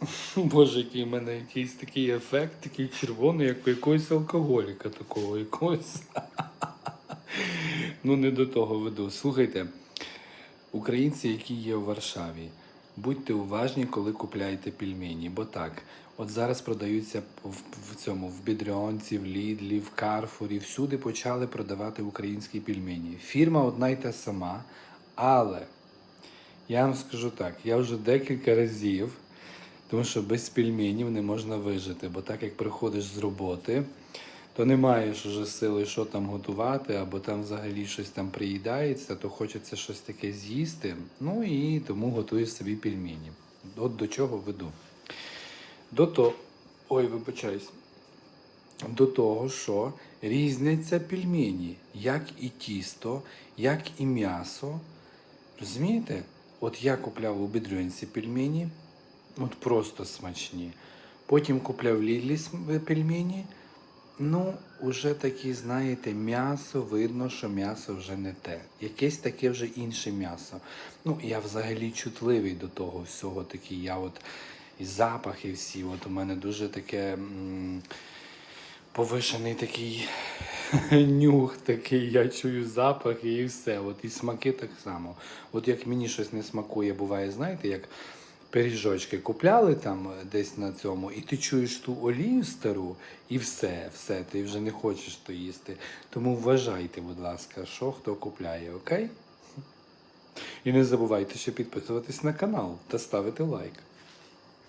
Боже, який в мене якийсь такий ефект, такий червоний, як у якогось алкоголіка такого якогось. Ну, не до того веду. Слухайте, українці, які є у Варшаві, будьте уважні, коли купляєте пельмені, бо так, от зараз продаються в, в цьому в Бідріонці, в Лідлі, в Карфурі, всюди почали продавати українські пельмені. Фірма одна й та сама, але я вам скажу так, я вже декілька разів, тому що без пельменів не можна вижити, бо так як приходиш з роботи, то не маєш уже сили, що там готувати, або там взагалі щось там приїдається, то хочеться щось таке з'їсти. Ну і тому готуєш собі пельмені. От до чого веду. До того, ой, вибачаюсь. До того, що різняться пельмені, як і тісто, як і м'ясо. Розумієте? От я купляв у Бідрюнці пельмені, от просто смачні. Потім купляв Лілі пельмені. Ну, уже такі, знаєте, м'ясо, видно, що м'ясо вже не те. Якесь таке вже інше м'ясо. Ну, я взагалі чутливий до того всього такий. Я от і запахи всі, от у мене дуже таке. повишений такий нюх, такий, я чую запахи і все. От і смаки так само. От як мені щось не смакує, буває, знаєте, як пиріжочки купляли там е, десь на цьому, і ти чуєш ту олію стару, і все, все, ти вже не хочеш то їсти. Тому вважайте, будь ласка, що хто купляє, окей? І не забувайте ще підписуватись на канал та ставити лайк.